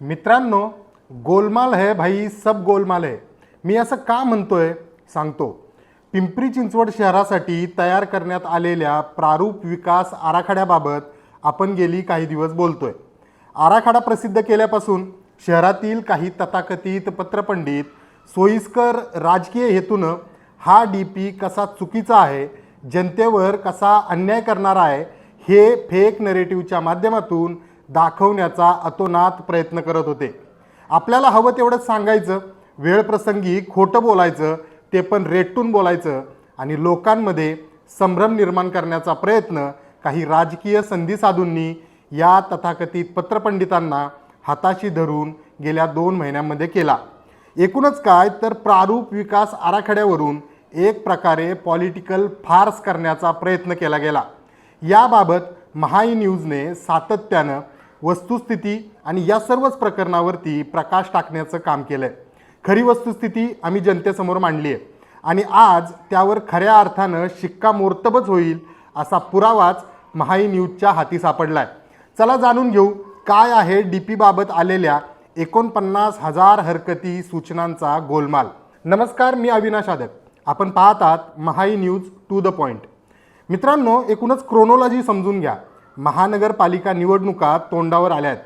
मित्रांनो गोलमाल है भाई सब गोलमाल है. मी असं का म्हणतोय? सांगतो. पिंपरी चिंचवड शहरासाठी तयार करण्यात आलेल्या प्रारूप विकास आराखड्याबाबत आपण गेली काही दिवस बोलतोय. आराखडा प्रसिद्ध केल्यापासून शहरातील काही तथाकथित पत्रपंडित सोयीस्कर राजकीय हेतूनं हा डी पी कसा चुकीचा आहे जनतेवर कसा अन्याय करणारा आहे हे फेक नरेटिव्हच्या माध्यमातून दाखवण्याचा अतोनात प्रयत्न करत होते. आपल्याला हवं तेवढंच सांगायचं वेळप्रसंगी खोटं बोलायचं ते पण रेटून बोलायचं आणि लोकांमध्ये संभ्रम निर्माण करण्याचा प्रयत्न काही राजकीय संधी साधूंनी या तथाकथित पत्रपंडितांना हाताशी धरून गेल्या दोन महिन्यांमध्ये केला. एकूणच काय तर प्रारूप विकास आराखड्यावरून एक प्रकारे पॉलिटिकल फार्स करण्याचा प्रयत्न केला गेला. याबाबत महाई न्यूजने सातत्यानं वस्तुस्थिती आणि या सर्वच प्रकरणावरती प्रकाश टाकण्याचं काम केलं आहे खरी वस्तुस्थिती आम्ही जनतेसमोर मांडली आहे आणि आज त्यावर खऱ्या अर्थानं शिक्कामोर्तबच होईल असा पुरावाच महाई न्यूजच्या हाती सापडला आहे चला जाणून घेऊ काय आहे डी पीबाबत आलेल्या एकोणपन्नास हजार हरकती सूचनांचा गोलमाल. नमस्कार मी अविनाश आदक आपण पाहतात Mahai news to the point मित्रांनो एकूणच क्रोनॉलॉजी समजून घ्या. महानगरपालिका निवडणुका तोंडावर आल्या आहेत.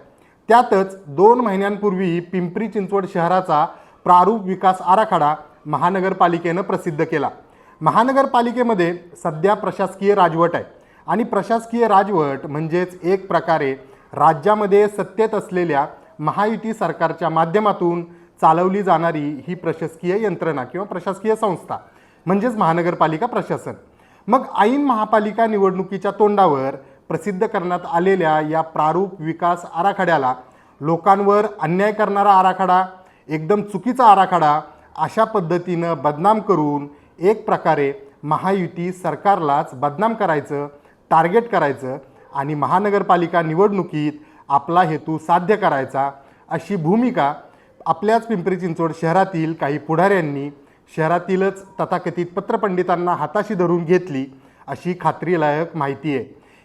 त्यातच दोन महिन्यांपूर्वी पिंपरी चिंचवड शहराचा प्रारूप विकास आराखडा महानगरपालिकेनं प्रसिद्ध केला. महानगरपालिकेमध्ये सध्या प्रशासकीय राजवट आहे आणि प्रशासकीय राजवट म्हणजेच एक प्रकारे राज्यामध्ये सत्तेत असलेल्या महायुती सरकारच्या माध्यमातून चालवली जाणारी ही प्रशासकीय यंत्रणा किंवा प्रशासकीय संस्था म्हणजेच महानगरपालिका प्रशासन. मग ऐन महापालिका निवडणुकीच्या तोंडावर प्रसिद्ध करण्यात आलेल्या या प्रारूप विकास आराखड्याला लोकांवर अन्याय करणारा आराखडा एकदम चुकीचा आराखडा अशा पद्धतीनं बदनाम करून एक प्रकारे महायुती सरकारलाच बदनाम करायचं टार्गेट करायचं आणि महानगरपालिका निवडणुकीत आपला हेतू साध्य करायचा अशी भूमिका आपल्याच पिंपरी चिंचवड शहरातील काही पुढाऱ्यांनी शहरातीलच तथाकथित पत्रपंडितांना हाताशी धरून घेतली अशी खात्रीलायक माहिती आहे.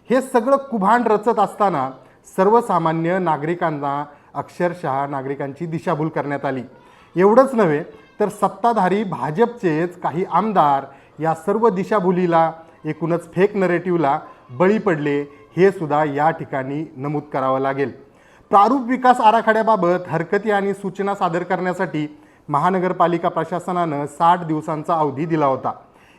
हे सगळं कुभांड रचत असताना सर्वसामान्य नागरिकांना अक्षरशः नागरिकांची दिशाभूल करण्यात आली. एवढंच नव्हे तर सत्ताधारी भाजपचेच काही आमदार या सर्व दिशाभुलीला एकूणच फेक नरेटिव्हला बळी पडले हे सुद्धा या ठिकाणी नमूद करावं लागेल. प्रारूप विकास आराखड्याबाबत हरकती आणि सूचना सादर करण्यासाठी महानगरपालिका प्रशासनानं साठ दिवसांचा अवधी दिला होता.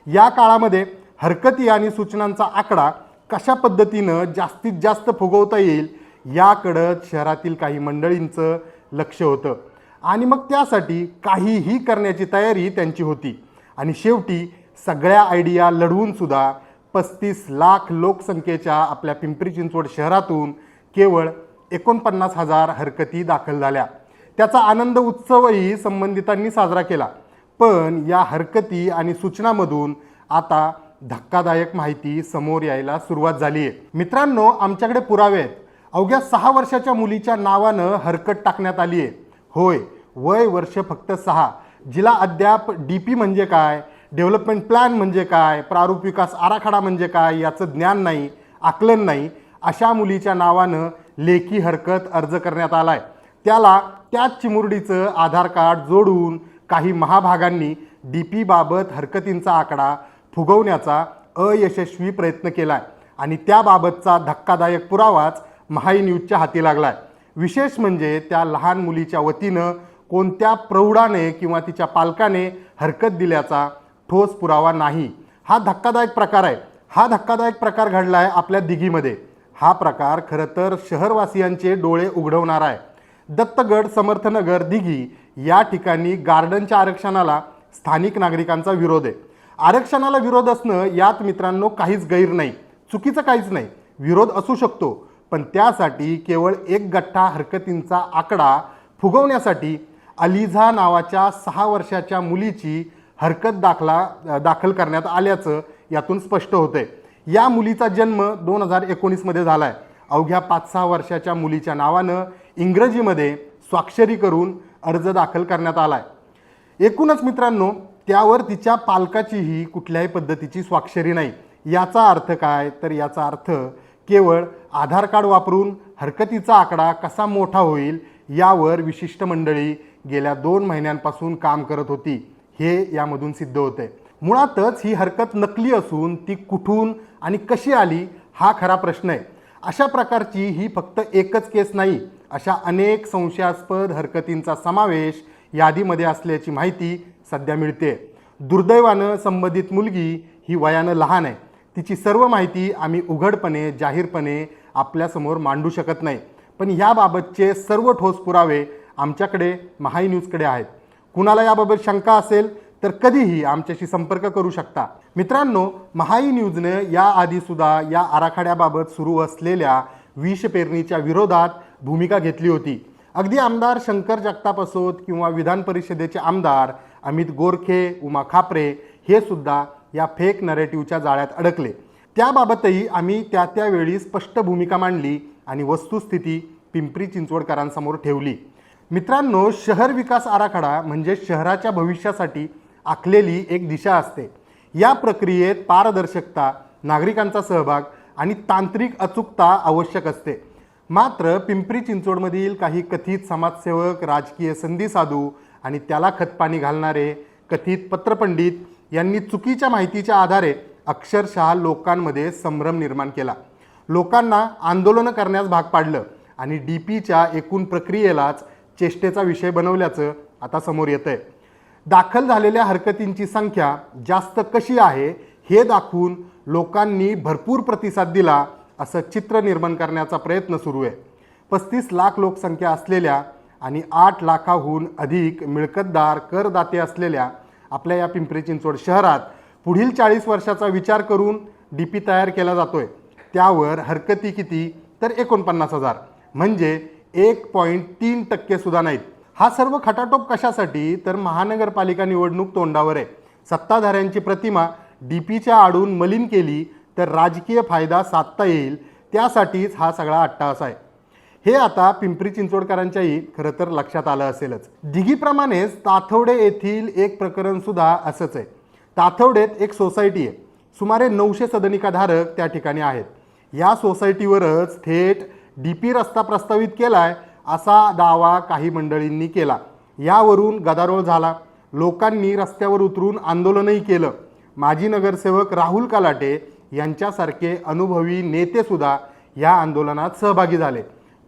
या काळामध्ये हरकती आणि सूचनांचा आकडा कशा पद्धतीनं जास्तीत जास्त फुगवता येईल याकडं शहरातील काही मंडळींचं लक्ष होतं. आणि मग त्यासाठी काहीही करण्याची तयारी त्यांची होती. आणि शेवटी सगळ्या आयडिया लढवून सुद्धा पस्तीस लाख लोकसंख्येच्या आपल्या पिंपरी चिंचवड शहरातून केवळ एकोणपन्नास हजार हरकती दाखल झाल्या. त्याचा आनंद उत्सवही संबंधितांनी साजरा केला. पण या हरकती आणि सूचनामधून आता धक्कादायक माहिती समोर यायला सुरुवात झाली आहे. मित्रांनो आमच्याकडे पुरावे आहेत. अवघ्या सहा वर्षाच्या मुलीच्या नावानं हरकत टाकण्यात आली आहे. होय वय वर्ष फक्त सहा. जिला अद्याप डी पी म्हणजे काय डेव्हलपमेंट प्लॅन म्हणजे काय प्रारूप विकास आराखडा म्हणजे काय याचं ज्ञान नाही आकलन नाही अशा मुलीच्या नावानं लेखी हरकत अर्ज करण्यात आला आहे त्याला त्याच चिमुरडीचं आधार कार्ड जोडून काही महाभागांनी डी पीबाबत हरकतींचा आकडा फुगवण्याचा अयशस्वी प्रयत्न केला आहे आणि त्याबाबतचा धक्कादायक पुरावाच महाई न्यूजच्या हाती लागला आहे विशेष म्हणजे त्या लहान मुलीच्या वतीनं कोणत्या प्रौढाने किंवा तिच्या पालकाने हरकत दिल्याचा ठोस पुरावा नाही. हा धक्कादायक प्रकार आहे. हा धक्कादायक प्रकार घडला आहे आपल्या दिघीमध्ये. हा प्रकार खरं तर शहरवासियांचे डोळे उघडवणार आहे. दत्तगड समर्थनगर दिघी या ठिकाणी गार्डनच्या आरक्षणाला स्थानिक नागरिकांचा विरोध आहे. आरक्षणाला विरोध असणं यात मित्रांनो काहीच गैर नाही. चुकीचं काहीच नाही. विरोध असू शकतो पण त्यासाठी केवळ एक गठ्ठा हरकतींचा आकडा फुगवण्यासाठी अलिझा नावाच्या सहा वर्षाच्या मुलीची हरकत दाखला दाखल करण्यात आल्याचं यातून स्पष्ट होतंय. या मुलीचा जन्म दोन हजार एकोणीसमध्ये झाला आहे अवघ्या पाच सहा वर्षाच्या मुलीच्या नावानं इंग्रजीमध्ये स्वाक्षरी करून अर्ज दाखल करण्यात आला आहे एकूणच मित्रांनो त्यावर तिच्या पालकाचीही कुठल्याही पद्धतीची स्वाक्षरी नाही. याचा अर्थ काय? तर याचा अर्थ केवळ आधार कार्ड वापरून हरकतीचा आकडा कसा मोठा होईल यावर विशिष्ट मंडळी गेल्या दोन महिन्यांपासून काम करत होती. हे यामधून सिद्ध होते मुळातच ही हरकत नकली असून ती कुठून आणि कशी आली हा खरा प्रश्न आहे. अशा प्रकारची ही फक्त एकच केस नाही अशा अनेक संशयास्पद हरकतींचा समावेश यादीमध्ये असल्याची माहिती सध्या मिळते. दुर्दैवानं संबंधित मुलगी ही वयानं लहान आहे. तिची सर्व माहिती आम्ही उघडपणे जाहीरपणे आपल्यासमोर मांडू शकत नाही. पण याबाबतचे सर्व ठोस पुरावे आमच्याकडे महाई न्यूजकडे आहेत. कुणाला याबाबत शंका असेल तर कधीही आमच्याशी संपर्क करू शकता. मित्रांनो महाई न्यूजने याआधीसुद्धा या आराखड्याबाबत सुरू असलेल्या विष पेरणीच्या विरोधात भूमिका घेतली होती. अगदी आमदार शंकर जगताप असोत किंवा विधान परिषदेचे आमदार अमित गोरखे उमा खापरे हे सुद्धा या फेक नरेटिव्हच्या जाळ्यात अडकले. त्याबाबतही आम्ही त्या त्यावेळी स्पष्ट भूमिका मांडली आणि वस्तुस्थिती पिंपरी चिंचवडकरांसमोर ठेवली. मित्रांनो शहर विकास आराखडा म्हणजे शहराच्या भविष्यासाठी आखलेली एक दिशा असते. या प्रक्रियेत पारदर्शकता नागरिकांचा सहभाग आणि तांत्रिक अचूकता आवश्यक असते. मात्र पिंपरी चिंचवडमधील काही कथित समाजसेवक राजकीय संधी साधू आणि त्याला खतपाणी घालणारे कथित पत्रपंडित यांनी चुकीच्या माहितीच्या आधारे अक्षरशः लोकांमध्ये संभ्रम निर्माण केला. लोकांना आंदोलनं करण्यास भाग पाडलं आणि डी पीच्या एकूण प्रक्रियेलाच चेष्टेचा विषय बनवल्याचं आता समोर येतंय. दाखल झालेल्या हरकतींची संख्या जास्त कशी आहे हे दाखवून लोकांनी भरपूर प्रतिसाद दिला असं चित्र निर्माण करण्याचा प्रयत्न सुरू आहे. पस्तीस लाख लोकसंख्या असलेल्या आणि आठ लाखाहून अधिक मिळकतदार करदाते असलेल्या आपल्या या पिंपरी चिंचवड शहरात पुढील चाळीस वर्षाचा विचार करून डी पी तयार केला जातोय. त्यावर हरकती किती? तर एकोणपन्नास हजार. म्हणजे एक पॉईंट तीन टक्के सुद्धा नाहीत. हा सर्व खटाटोप कशासाठी? तर महानगरपालिका निवडणूक तोंडावर आहे. सत्ताधाऱ्यांची प्रतिमा डी पीच्या आडून मलिन केली तर राजकीय फायदा साधता येईल. त्यासाठीच हा सगळा अट्टाहास आहे. हे आता पिंपरी चिंचवडकरांच्याही खरं तर लक्षात आलं असेलच. दिघीप्रमाणेच ताथवडे येथील एक प्रकरण सुद्धा असंच आहे. ताथवडेत एक सोसायटी आहे. सुमारे नऊशे सदनिकाधारक त्या ठिकाणी आहेत. या सोसायटीवरच थेट डी पी रस्ता प्रस्तावित केलाय असा दावा काही मंडळींनी केला. यावरून गदारोळ झाला. लोकांनी रस्त्यावर उतरून आंदोलनही केलं. माजी नगरसेवक राहुल कलाटे यांच्यासारखे अनुभवी नेतेसुद्धा या आंदोलनात सहभागी झाले.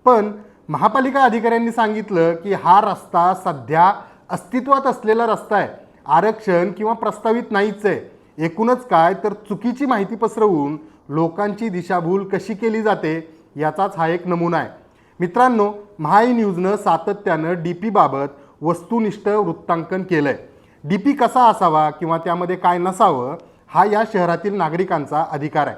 पण महापालिका अधिकाऱ्यांनी सांगितलं की हा रस्ता सध्या अस्तित्वात असलेला रस्ता आहे. आरक्षण किंवा प्रस्तावित नाहीच आहे. एकूणच काय तर चुकीची माहिती पसरवून लोकांची दिशाभूल कशी केली जाते याचाच हा एक नमुना आहे. मित्रांनो महाई न्यूजनं सातत्यानं डी पीबाबत वस्तुनिष्ठ वृत्तांकन केलं आहे डी पी कसा असावा किंवा त्यामध्ये काय नसावं हा या शहरातील नागरिकांचा अधिकार आहे.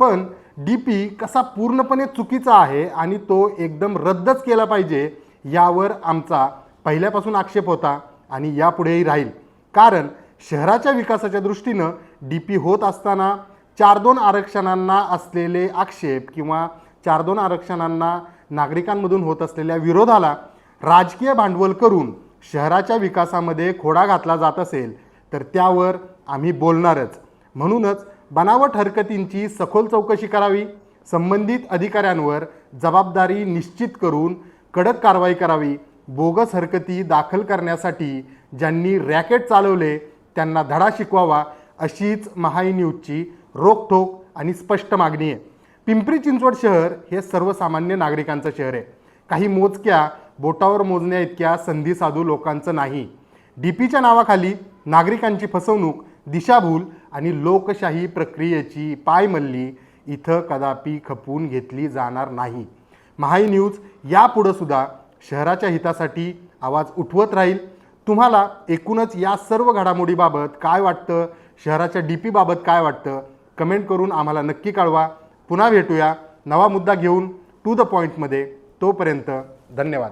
पण डी पी कसा पूर्णपणे चुकीचा आहे आणि तो एकदम रद्दच केला पाहिजे यावर आमचा पहिल्यापासून आक्षेप होता आणि यापुढेही राहील. कारण शहराच्या विकासाच्या दृष्टीनं डी पी होत असताना चार दोन आरक्षणांना असलेले आक्षेप किंवा चार दोन आरक्षणांना नागरिकांमधून होत असलेल्या विरोधाला राजकीय भांडवल करून शहराच्या विकासामध्ये खोडा घातला जात असेल तर त्यावर आम्ही बोलणारच. म्हणूनच बनावट हरकतींची सखोल चौकशी करावी संबंधित अधिकाऱ्यांवर जबाबदारी निश्चित करून कडक कारवाई करावी बोगस हरकती दाखल करण्यासाठी ज्यांनी रॅकेट चालवले त्यांना धडा शिकवावा अशीच महाई न्यूजची रोखठोक आणि स्पष्ट मागणी आहे. पिंपरी चिंचवड शहर हे सर्वसामान्य नागरिकांचं शहर आहे. काही मोजक्या बोटावर मोजण्या इतक्या संधी साधू लोकांचं नाही. डी पीच्या नावाखाली नागरिकांची फसवणूक दिशाभूल आणि लोकशाही प्रक्रियेची पायमल्ली इथं कदापि खपवून घेतली जाणार नाही. महाई न्यूज यापुढंसुद्धा शहराच्या हितासाठी आवाज उठवत राहील. तुम्हाला एकूणच या सर्व घडामोडीबाबत काय वाटतं? शहराच्या डी पीबाबत काय वाटतं? कमेंट करून आम्हाला नक्की कळवा. पुन्हा भेटूया. नवा मुद्दा घेऊन टू द पॉईंटमध्ये तोपर्यंत धन्यवाद.